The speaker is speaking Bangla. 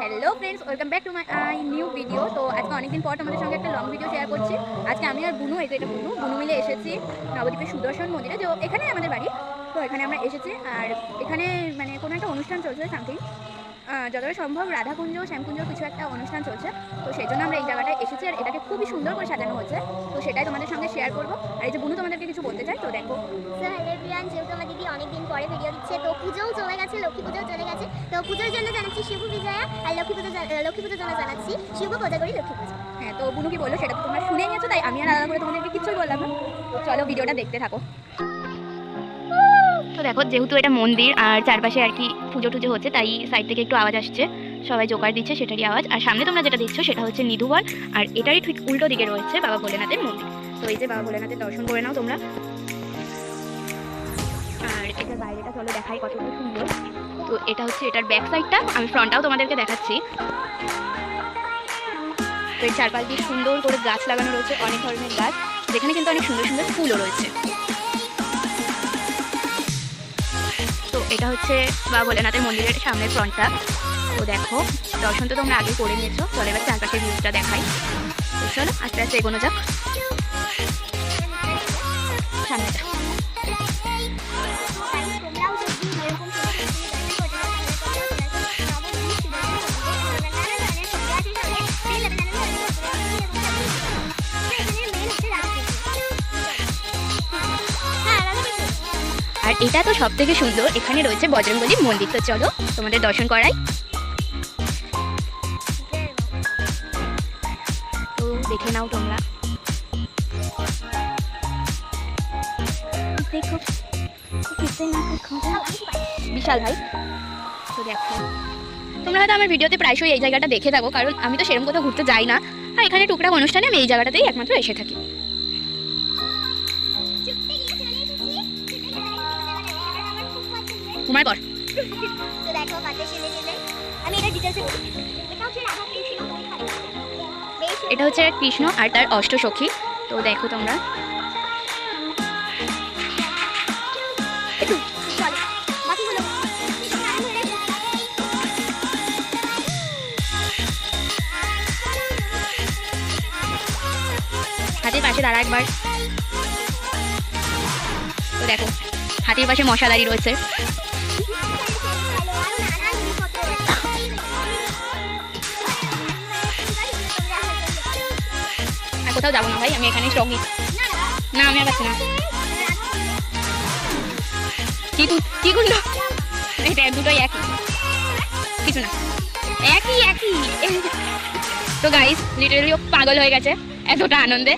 Welcome back to my new video. তো আজকে অনেকদিন পর তোমাদের সঙ্গে একটা লং ভিডিও শেয়ার করছি। আজকে আমি আর বুনু, এই যে এটা বুনু বুনু মিলে এসেছি নবদ্বীপের সুদর্শন মন্দিরে। তো এখানে আমাদের বাড়ি। তো এখানে আমরা এসেছি আর এখানে মানে কোনো একটা অনুষ্ঠান চলছে সামথিং যতটা সম্ভব রাধাকুঞ্জ, শ্যামকুঞ্জ কিছু একটা অনুষ্ঠান চলছে। তো সেই জন্য আমরা এই জায়গাটায় এসেছি আর এটাকে খুবই সুন্দর করে সাজানো হচ্ছে। তো সেটাই তোমাদের সঙ্গে শেয়ার করব। আর এই যে বুনু তোমাদেরকে কিছু বলতে চাই তো দেখো। অনেকদিন পরে ভিডিও দিচ্ছে। তো পুজোও চলে গেছে, লক্ষ্মী পুজোও চলে গেছে। তো পুজোর জন্য জানাচ্ছি শিবু বিজয়া আর লক্ষ্মী পুজো লক্ষ্মী পুজোর জন্য জানাচ্ছি শিব করি লক্ষ্মী পুজো। হ্যাঁ তো বুনু বলল, সেটা তো তোমরা শুনে নিয়েছো, তাই আমি আর আলাদা করে তোমাদেরকে কিছুই বললাম না। চলো ভিডিওটা দেখতে থাকো। তো দেখো, যেহেতু এটা মন্দির আর চারপাশে আর কি পুজো টুজো হচ্ছে, তাই সাইড থেকে একটু আওয়াজ আসছে। সবাই জোকার দিচ্ছে সেটারই আওয়াজ। আর সামনে তোমরা যেটা দেখছ, সেটা হচ্ছে নিধুবন আর এটারই ঠিক উল্টো দিকে রয়েছে বাবা ভোলেনাথের মন্দির। তো এই যে বাবা ভোলেনাথের দর্শন করে নাও তোমরা। এটার বাইরেটা চলো দেখাই কতটা সুন্দর। তো এটা হচ্ছে এটার ব্যাক সাইডটা আমি ফ্রন্টটাও তোমাদেরকে দেখাচ্ছি। তো এই চারপাশ দিয়ে সুন্দর করে গাছ লাগানো রয়েছে, অনেক ধরনের গাছ। যেখানে কিন্তু অনেক সুন্দর সুন্দর ফুলও রয়েছে। তো এটা হচ্ছে বাবা ভোলেনাথের মন্দিরের সামনের ফ্রন্টটা তো দেখো, দর্শন তো তোমরা আগে করে নিয়েছো। চলো এবার চারপাশের ভিউজটা দেখাই। তো চলো, আস্তে আস্তে এগোনো যাক। সামনেটা। আর এটা তো সব থেকে সুন্দর। এখানে রয়েছে বজরঙ্গলির মন্দির। তো চলো, তোমাদের দর্শন করাই। তো দেখে নাও তোমরা। বিশাল ভাই। তোমরা হয়তো আমার ভিডিওতে প্রায়শই এই জায়গাটা দেখে থাকো, কারণ আমি তো সেরকম কোথাও ঘুরতে যাই না। আর এখানে টুকটাক অনুষ্ঠানে আমি এই জায়গাটাতেই একমাত্র এসে থাকি। তোমার পর তো দেখো পাতে ছেলে ছেলে আমি এটা ডিটেলসে বলি এটা হচ্ছে রাধা কৃষ্ণ এটা হচ্ছে কৃষ্ণ আর তার অষ্ট অষ্টসখী। তো দেখো তোমরা। হাতির পাশে দাঁড়া একবার। তো দেখো হাতির পাশে মশা দাঁড়িয়ে রয়েছে। কোথাও যাব না ভাই, আমি এখানে স্টক না, আমি আর পাচ্ছি না। কি কি করল? এটা দুটোই একই। কিছু না। একই একই। তো গাইস লিটারেলি ও পাগল হয়ে গেছে, এতটা আনন্দে।